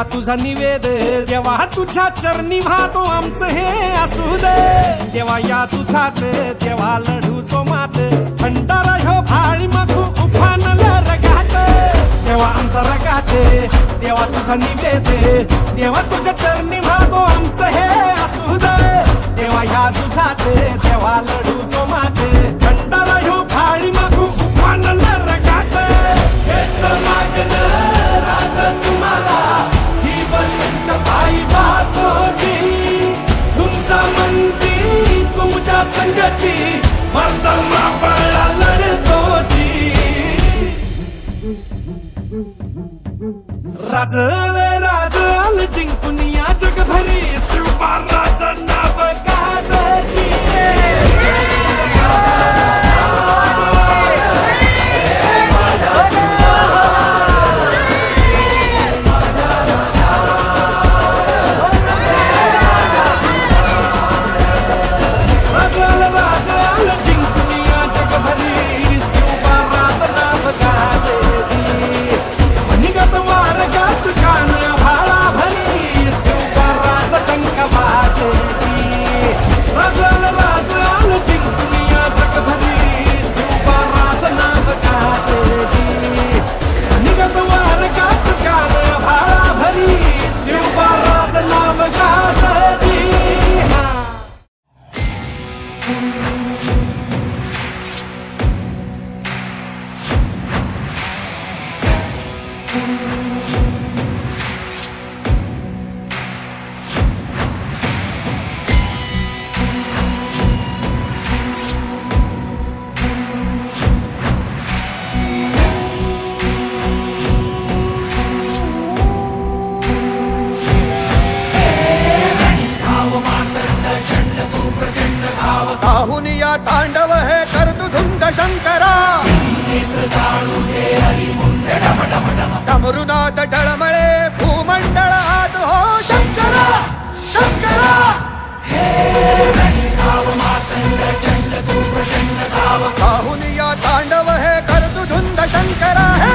देवा तुझा निवेद देवा तुझ्या चरणी वाहतो आमचं हे असू दे देवा या तुझात देवा लढू जो मात. भंडारा ह्यो भाळी मखू उफानल रगात देवा आमचा रगात देवा तुझा निवेद. देवा तुझ्या चरणी वाहतो आमचं हे असू दे देवा या तुझात देवा लढू जो मात. भंडारा ह्यो भाळी मखू उफानल रगात हेच मागणं राज तुम्हाला. पायी पाहतोजी तुमचा म्हणती तुमच्या संगती मर्दमा पळा लढतोजी राजल ಡಮರುನಾಥ ಡಳಮಳೆ ಭೂಮಂಡಳ ಅದು ಹೋ ಶಂಕರ ಶಂಕರ ಬಾಹುಲಿಯ ತಾಂಡವ ಹೇ ಕರೆದು ಧುಂದ ಶಂಕರ ಹೇ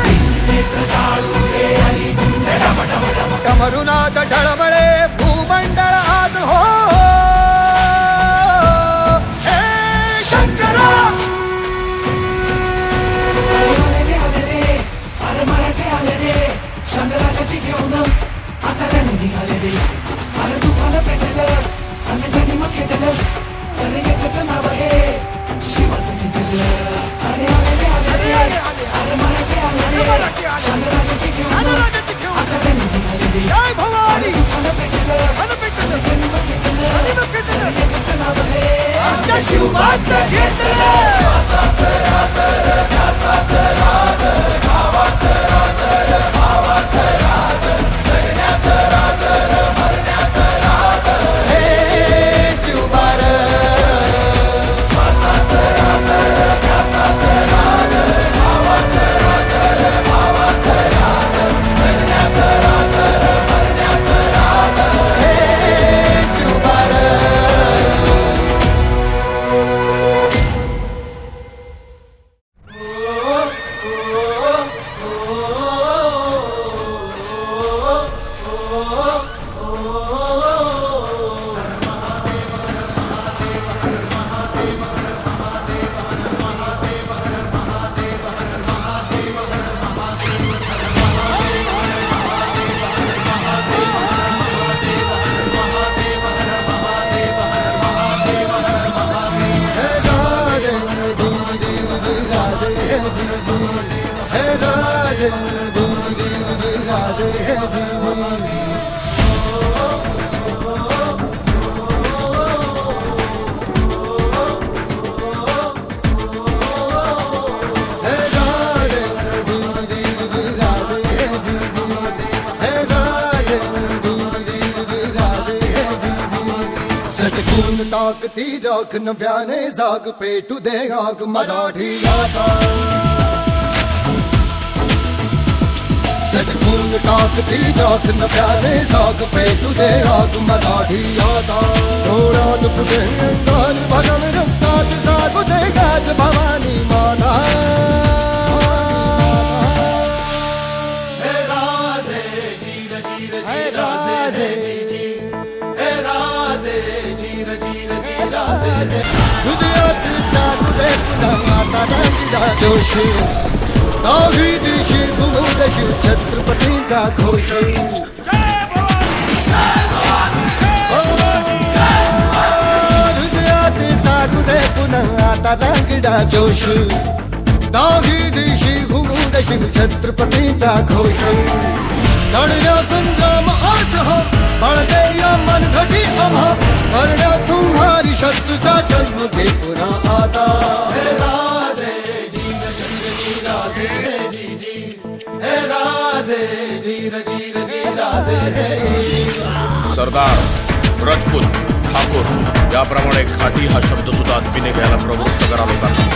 ಡಮರುನಾಥ ಡಳಮಳೆ आमच्या शिवबाचं घेतलं! टाकती राख नव्याने जाग पेटू दे आग मराठी गाथा सटकून टाकती राख नव्याने जाग पेटू दे आग मराठी गाथा डोळ्यात फुटे आनंदीला आता रांगडा जोशी दाही दिशी घुमवदशी छत्रपतींचा घोष. हृदयात जागू दे पुन्हा आता रांगडा जोश. दाही दिशी घुमवदशी छत्रपतींचा घोष. लढण्या संग्राम आज हो बळदे या मनघटी आम्हा करण्या संहारी शत्रूचा जन्म घे पुन्हा आता. सरदार राजपूत ठाकूर याप्रमाणे खादी हा शब्द सुद्धा आत्मीने घ्यायला प्रवृत्त करा लोकांना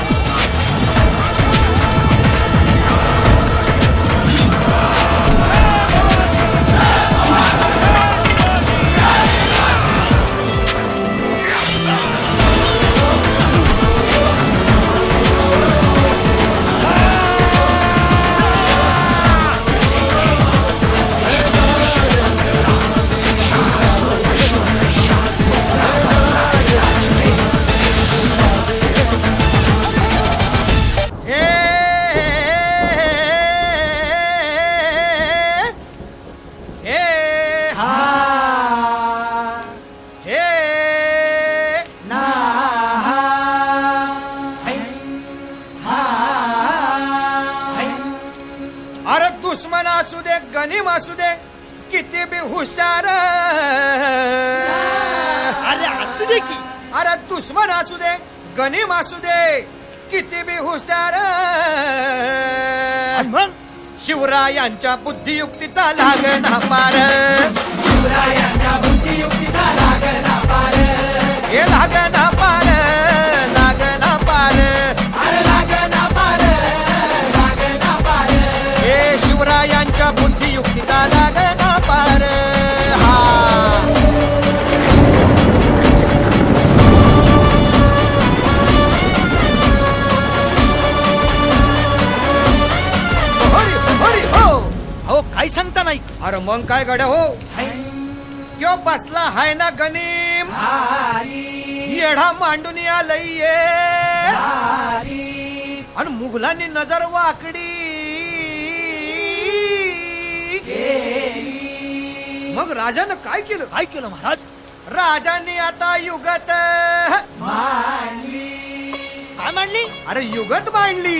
शिवरायांच्या बुद्धियुक्तीचा लागणा पार. शिवरायांच्या बुद्धियुक्तीचा लागला पार. हे लागणा सांगता नाही. अरे मग काय गड्या हो? क्यो बसला हाय ना गनीम. येढा मांडून आलय आणि मुघलांनी नजर वाकडी. मग राजानं काय केलं? काय केलं महाराज? राजांनी आता युगत. काय मांडली? अरे युगत मांडली.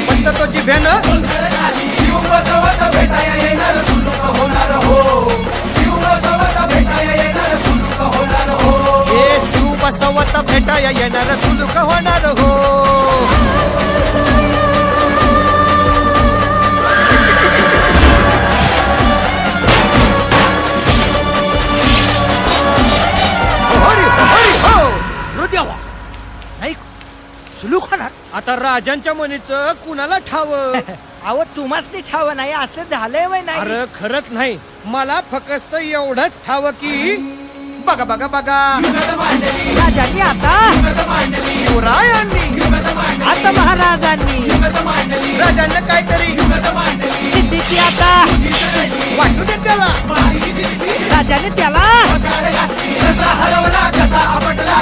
झाली पंत तो जिभेनं शिव बसवत भेटाया येणार सुलूक होणार हो. शिव बसवत भेटाया येणार सुलूक होणार हो. हे शिव बसवत भेटाया येणार सुलूक होणार हो हरी हरी हो नाही सुलूक होणार? आता राजांच्या मनीच कुणाला ठाव? अहो तुम्हाच ते ठाव नाही असं झालंय वय नाही. अरे खरंच नाही. मला फक्त एवढंच ठाव की बघा बघा बघा. राजांनी आता शिवरायांनी. आता महाराजांनी राजांना काहीतरी सिद्धीची आता. वाटू दे त्याला. राजाने त्याला कसा हरवला कसा आपटला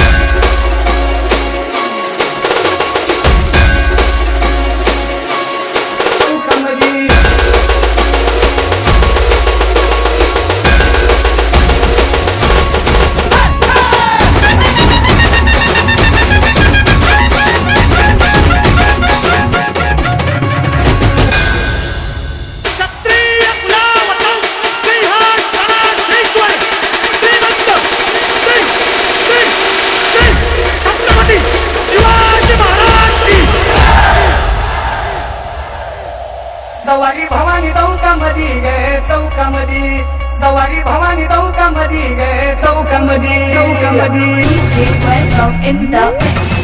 Madinah, Tawka Love in the mix.